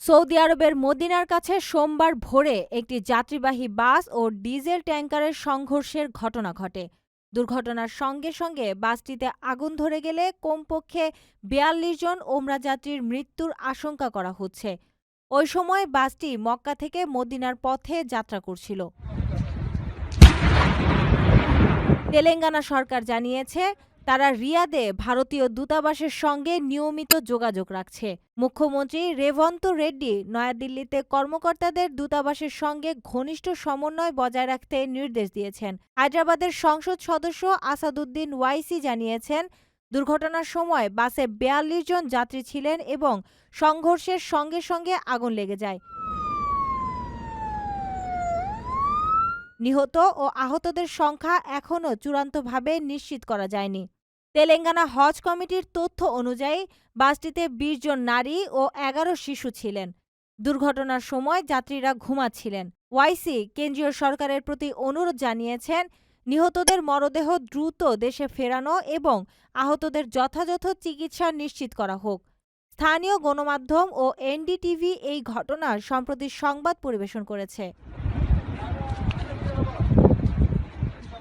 Saudi আরবের মদিনার কাছে সোমবার ভোরে একটি যাত্রীবাহী বাস ও ডিজেল ট্যাঙ্কারের সংঘর্ষের ঘটনা ঘটে। দুর্ঘটনার সঙ্গে সঙ্গে বাসটিতে আগুন ধরে গেলে কমপক্ষে বিয়াল্লিশ জন ওমরা যাত্রীর মৃত্যুর আশঙ্কা করা হচ্ছে। ওই সময় বাসটি মক্কা থেকে মদিনার পথে যাত্রা করছিল। তেলেঙ্গানা সরকার জানিয়েছে তারা রিয়াদে ভারতীয় দূতাবাসের সঙ্গে নিয়মিত যোগাযোগ রাখছে। মুখ্যমন্ত্রী রেভন্ত রেড্ডি নয়াদিল্লিতে কর্মকর্তাদের দূতাবাসের সঙ্গে ঘনিষ্ঠ সমন্বয় বজায় রাখতে নির্দেশ দিয়েছেন। হায়দ্রাবাদের সংসদ সদস্য আসাদুদ্দিন ওয়াইসি জানিয়েছেন, দুর্ঘটনার সময় বাসে বেয়াল্লিশ জন যাত্রী ছিলেন এবং সংঘর্ষের সঙ্গে সঙ্গে আগুন লেগে যায়। নিহত ও আহতদের সংখ্যা এখনও চূড়ান্তভাবে নিশ্চিত করা যায়নি। তেলেঙ্গানা হজ কমিটির তথ্য অনুযায়ী বাসটিতে বিশ জন নারী ও এগারো শিশু ছিলেন। দুর্ঘটনার সময় যাত্রীরা ঘুমাচ্ছিলেন। ওয়াইসি, কেন্দ্রীয় সরকারের প্রতি অনুরোধ জানিয়েছেন, নিহতদের মরদেহ দ্রুত দেশে ফেরানো এবং আহতদের যথাযথ চিকিৎসা নিশ্চিত করা হোক। স্থানীয় গণমাধ্যম ও এনডিটিভি এই ঘটনার সম্প্রতি সংবাদ পরিবেশন করেছে।